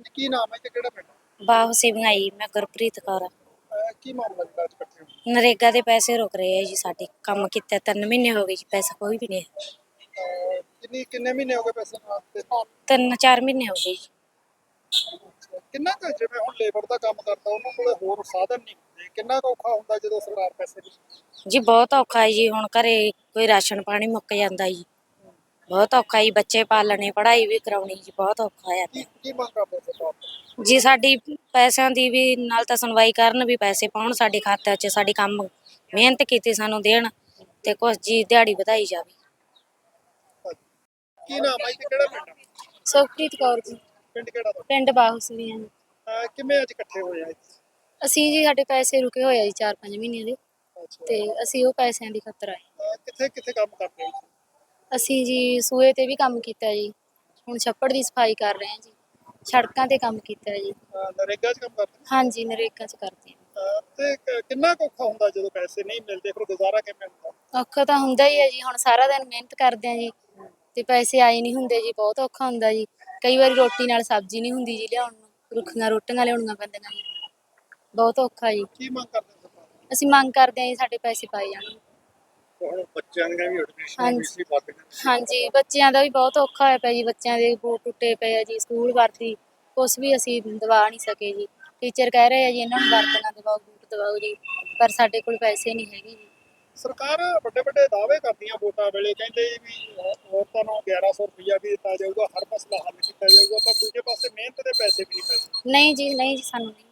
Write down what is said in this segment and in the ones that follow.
ਹਾਂਜੀ ਕੀ ਨਾਮ ਹੈ ਤੇ ਕਿਹੜਾ ਪਿੰਡ ਬਾਹੋ ਸੀ ਬਣਾਈ ਮੈਂ ਗੁਰਪ੍ਰੀਤ ਕੌਰ ਅਹ ਕੀ ਮਾਮਲਾ ਜਿਹੜਾ ਅੱਜ ਇਕੱਠੇ ਹੋਏ ਨਰੇਗਾ ਦੇ ਪੈਸੇ ਰੁਕ ਰਹੇ ਆ ਜੀ ਸਾਡੇ ਕੰਮ ਕੀਤੇ ਤਿੰਨ ਮਹੀਨੇ ਹੋ ਗਏ ਜੀ ਪੈਸਾ ਕੋਈ ਵੀ ਨਹੀਂ ਹੈ। ਅਹ ਕਿੰਨੀ ਕਿੰਨੇ ਮਹੀਨੇ ਹੋ ਗਏ ਪੈਸੇ ਨੂੰ ਆਸਤੇ ਤਿੰਨ ਚਾਰ ਮਹੀਨੇ ਹੋ ਗਏ ਜੀ। ਕਿੰਨਾ ਕੁ ਜਿਵੇਂ ਹੁਣ ਲੇਬਰ ਦਾ ਕੰਮ ਕਰਦਾ ਉਹਨਾਂ ਕੋਲੇ ਹੋਰ ਸਾਧਨ ਨਹੀਂ ਹੁੰਦੇ। ਕਿੰਨਾ ਕੁ ਔਖਾ ਹੁੰਦਾ ਜਦੋਂ ਸਰਕਾਰ ਪੈਸੇ ਨਹੀਂ ਜੀ ਬਹੁਤ ਔਖਾ ਹੈ ਜੀ ਹੁਣ ਘਰੇ ਕੋਈ ਰਾਸ਼ਨ ਪਾਣੀ ਮੁੱਕ ਜਾਂਦਾ ਜੀ। ਬਹੁਤ ਔਖਾ ਜੀ ਬੱਚੇ ਪਾਲਣੇ ਪੜ੍ਹਾਈ ਵੀ ਕਰਾਉਣੀ ਜੀ ਬਹੁਤ ਔਖਾ ਹੈ ਕੀ ਕੀ ਮੰਗ ਕਰਦੇ ਸਰਕਾਰ ਤੋਂ? ਜੀ ਸਾਡੀ ਪੈਸਿਆਂ ਦੀ ਵੀ ਨਾਲ ਤਾਂ ਸੁਣਵਾਈ ਕਰਨ ਵੀ ਪੈਸੇ ਪਾਉਣ ਸਾਡੇ ਖਾਤੇ 'ਚ ਸਾਡੀ ਕੰਮ ਮਿਹਨਤ ਕੀਤੀ ਸਾਨੂੰ ਦੇਣ ਤੇ ਕੁਛ ਜੀ ਦਿਹਾੜੀ ਵਧਾਈ ਜਾਵੇ। ਕੀ ਨਾਮ ਹੈ ਤੇ ਕਿਹੜਾ ਪਿੰਡ ਸੁਖਪ੍ਰੀਤ ਕੌਰ ਜੀ। ਪਿੰਡ ਕਿਹੜਾ ਤੁਹਾਡਾ? ਪਿੰਡ ਬਾਹੁਸਲੀਆਂ ਜੀ। ਅਹ ਕਿਵੇਂ ਅੱਜ ਇਕੱਠੇ ਹੋਏ ਆ ਇੱਥੇ? ਅਸੀਂ ਜੀ ਸਾਡੇ ਪੈਸੇ ਰੁਕੇ ਹੋਏ ਆ ਜੀ 4-5 ਮਹੀਨੇ ਦੇ। ਅੱਛਾ। ਤੇ ਅਸੀਂ ਉਹ ਪੈਸਿਆਂ ਦੀ ਖਾਤਰ ਆਏ। ਅਹ ਕਿੱਥੇ ਕਿੱਥੇ ਕੰਮ ਕਰਦੇ ਹੋ ਅਸੀਂ ਜੀ ਸੂਏ ਤੇ ਵੀ ਕੰਮ ਕੀਤਾ ਜੀ। ਹੁਣ ਛੱਪੜ ਦੀ ਸਫ਼ਾਈ ਕਰ ਰਹੇ ਹਾਂ ਜੀ। ਸੜਕਾਂ ਤੇ ਕੰਮ ਕੀਤਾ ਜੀ। ਅਹ ਨਰੇਗਾ 'ਚ ਕੰਮ ਕਰਦੇ ਹੋ? ਹਾਂਜੀ ਨਰੇਗਾ ਚ ਕਰਦੇ ਅਹ ਤੇ ਕ- ਕਿੰਨਾ ਕੁ ਔਖਾ ਹੁੰਦਾ ਜਦੋਂ ਪੈਸੇ ਨਹੀਂ ਮਿਲਦੇ? ਫਿਰ ਗੁਜ਼ਾਰਾ ਕਿਵੇਂ ਹੁੰਦਾ? ਹਾਂ ਔਖਾ ਤਾਂ ਹੁੰਦਾ ਹੀ ਹੈ ਜੀ। ਹੁਣ ਸਾਰਾ ਦਿਨ ਮਿਹਨਤ ਕਰਦੇ ਹਾਂ ਜੀ। ਤੇ ਪੈਸੇ ਆਏ ਨਹੀਂ ਹੁੰਦੇ ਜੀ। ਬਹੁਤ ਔਖਾ ਹੁੰਦਾ ਜੀ। ਕਈ ਵਾਰੀ ਰੋਟੀ ਨਾਲ ਸਬਜ਼ੀ ਨਹੀਂ ਹੁੰਦੀ ਜੀ ਲਿਆਉਣ ਨੂੰ। ਰੁੱਖੀਆਂ ਰੋਟੀਆਂ ਲਿਆਉਣੀਆਂ ਪੈਂਦੀਆਂ ਜੀ ਬਹੁਤ ਔਖਾ ਜੀ। ਕੀ ਮੰਗ ਕਰਦੇ ਹੋ ਸਰਕਾਰ ਤੋਂ? ਅਸੀਂ ਮੰਗ ਕਰਦੇ ਹਾਂ ਜੀ ਸਾਡੇ ਪੈਸੇ ਪਾਏ ਜਾਣ। ਹੁਣ ਬੱਚਿਆਂ ਦੀਆਂ ਵੀ ਐਡਮਿਸ਼ਨ ਹਾਂਜੀ। ਫੀਸ ਵੀ ਵੱਧ ਗਈ ਹਾਂਜੀ ਬੱਚਿਆਂ ਦਾ ਵੀ ਬਹੁਤ ਔਖਾ ਹੋਇਆ ਪਿਆ ਜੀ ਬੱਚਿਆਂ ਦੇ ਬੂਟ ਟੁੱਟੇ ਪਏ ਆ ਜੀ ਸਕੂਲ ਵਰਦੀ ਕੁਛ ਵੀ ਅਸੀਂ ਦਵਾ ਨਹੀਂ ਸਕੇ ਜੀ। ਟੀਚਰ ਕਹਿ ਰਹੇ ਆ ਜੀ ਇਹਨਾਂ ਨੂੰ ਵਰਦੀਆਂ ਦਵਾਓ ਬੂਟ ਦਵਾਓ ਜੀ ਪਰ ਸਾਡੇ ਕੋਲ ਪੈਸੇ ਨਹੀਂ ਹੈਗੇ ਜੀ। ਸਰਕਾਰ ਵੱਡੇ ਵੱਡੇ ਦਾਅਵੇ ਕਰਦੀਆਂ ਵੋਟਾਂ ਵੇਲੇ ਕਹਿੰਦੇ ਜੀ ਵੀ ਔਰਤਾਂ ਨੂੰ 1100 ਰੁਪਇਆ ਵੀ ਦਿੱਤਾ ਜਾਊਗਾ ਹਰ ਮਸਲਾ ਹੱਲ ਕੀਤਾ ਜਾਊਗਾ ਪਰ ਦੂਜੇ ਪਾਸੇ ਮਿਹਨਤ ਦੇ ਪੈਸੇ ਵੀ ਨਹੀਂ ਮਿਲਦੇ ਨਹੀਂ ਜੀ ਨਹੀਂ ਜੀ ਸਾਨੂੰ ਨਹੀਂ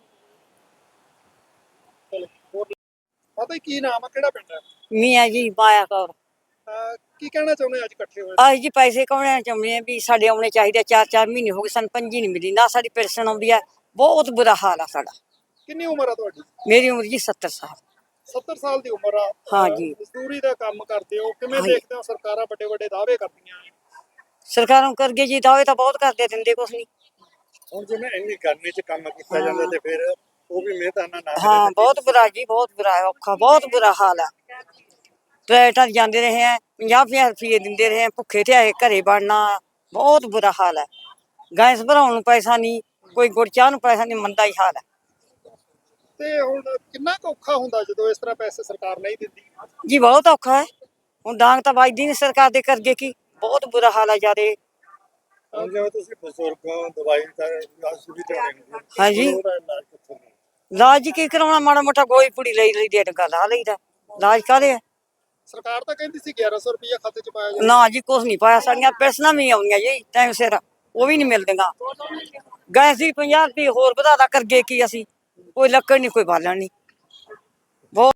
ਚਲੋ ਹੋਰ ਹੀ ਕੀ ਨਾਮ ਆ? ਕਿਹੜਾ ਪਿੰਡ ਹੈ ਮੀਆਂ ਜੀ ਮਾਇਆ ਕੌਰ। ਅਹ ਕੀ ਕਹਿਣਾ ਚਾਹੁੰਦੇ ਅੱਜ ਇਕੱਠੇ ਹੋਏ? ਅੱਜ ਜੀ ਪੈਸੇ ਕੌਣੇ ਚਾਹੁੰਦੇ ਆ ਵੀ ਸਾਡੇ ਆਉਣੇ ਚਾਹੀਦੇ ਚਾਰ ਚਾਰ ਮਹੀਨੇ ਹੋ ਗਏ ਸਾਨੂੰ ਪੰਜੀ ਨਹੀਂ ਮਿਲੀ। ਨਾ ਸਾਡੀ ਪੈਨਸ਼ਨ ਆਉਂਦੀ ਆ। ਬਹੁਤ ਬੁਰਾ ਹਾਲ ਆ ਸਾਡਾ। ਕਿੰਨੀ ਉਮਰ ਆ ਤੁਹਾਡੀ? ਮੇਰੀ ਉਮਰ ਜੀ 70 ਸਾਲ। 70 ਸਾਲ ਦੀ ਉਮਰ ਆ। ਹਾਂ ਜੀ। ਮਜ਼ਦੂਰੀ ਦਾ ਕੰਮ ਕਰਦੇ ਹੋ। ਕਿਵੇਂ। ਦੇਖਦੇ ਹੋ ਸਰਕਾਰਾਂ ਵੱਡੇ ਵੱਡੇ ਦਾਅਵੇ ਕਰਦੀਆਂ ਸਰਕਾਰਾਂ ਕਰਗੇ ਜੀ ਦਾਅਵੇ ਤਾਂ ਬਹੁਤ ਕਰਦੇ ਦਿੰਦੇ ਕੁਛ ਨਹੀਂ। ਹੁਣ ਜਿਵੇਂ ਇੰਨੀ ਗਰਮੀ 'ਚ ਕੰਮ ਕੀਤਾ ਜਾਂਦਾ ਤੇ ਫਿਰ ਉਹ ਵੀ ਮਿਹਨਤਾਨਾ ਨਾ ਹਾਂ ਬਹੁਤ ਬੁਰਾ ਜੀ ਬਹੁਤ ਬੁਰਾ ਹੈ ਔਖਾ ਬਹੁਤ ਬੁਰਾ ਹਾਲ ਆ ਪ੍ਰਾਈਵੇਟਾਂ 'ਚ ਜਾਂਦੇ ਰਹੇ ਆ 50 ਰੁਪਏ ਦਿੰਦੇ ਰਹੇ ਆ ਭੁੱਖੇ ਤੇ ਆਏ ਘਰੇ ਬਣਨਾ ਬਹੁਤ ਬੁਰਾ ਹਾਲ ਹੈ। ਗੈਸ ਭਰਾਉਣ ਨੂੰ ਪੈਸਾ ਨਹੀਂ ਕੋਈ ਗੁੜ ਚਾਹ ਨੂੰ ਪੈਸਾ ਨਹੀਂ ਮੰਦਾ ਹੀ ਹਾਲ ਹੈ। ਤੇ ਹੁਣ ਕਿੰਨਾ ਕੁ ਔਖਾ ਹੁੰਦਾ ਜਦੋਂ ਇਸ ਤਰ੍ਹਾਂ ਪੈਸੇ ਸਰਕਾਰ ਨਹੀਂ ਦਿੰਦੀ? ਜੀ ਬਹੁਤ ਔਖਾ ਹੈ। ਹੁਣ ਡਾਂਗ ਤਾਂ ਵੱਜਦੀ ਨਹੀਂ ਸਰਕਾਰ ਦੇ ਕਰਗੇ ਕੀ ਬਹੁਤ ਬੁਰਾ ਹਾਲ ਹੈ ਜਿਆਦੇ। ਜਿਵੇਂ ਤੁਸੀਂ ਬਜ਼ੁਰਗਾਂ ਦਵਾਈ ਦਾ ਇਲਾਜ ਸੁਵਿਧਾ ਲੈਣੀ ਹਾਂਜੀ। ਇਲਾਜ ਕੀ ਕਰਾਉਣਾ? ਮਾੜਾ ਮੋਟਾ ਗੋਈ ਪੁੜੀ ਲਈ ਲਈ ਦੇ ਗਾ ਲਾ ਲਈਦਾ। ਇਲਾਜ ਕਾਹਦੇ ਆ? ਸਰਕਾਰ ਤਾਂ ਕਹਿੰਦੀ ਸੀ 1100 ਰੁਪਇਆ ਖਾਤੇ 'ਚ ਪਾਇਆ ਨਾ ਜੀ ਕੁਛ ਨਹੀਂ ਪਾਇਆ। ਸਾਡੀਆਂ ਪੈਸਣਾ ਵੀ ਆਉਂਦੀਆਂ ਜੀ ਟਾਈਮ ਸਿਰ। ਉਹ ਵੀ ਨਹੀਂ ਮਿਲਦੀਆਂ। ਗੈਸ ਦੀ 50 ਰੁਪਏ ਹੋਰ ਵਧਾ ਦਾ ਕਰਗੇ ਕੀ ਅਸੀਂ? ਕੋਈ ਲੱਕੜ ਨਹੀਂ ਕੋਈ ਬਾਲਣ ਨਹੀਂ।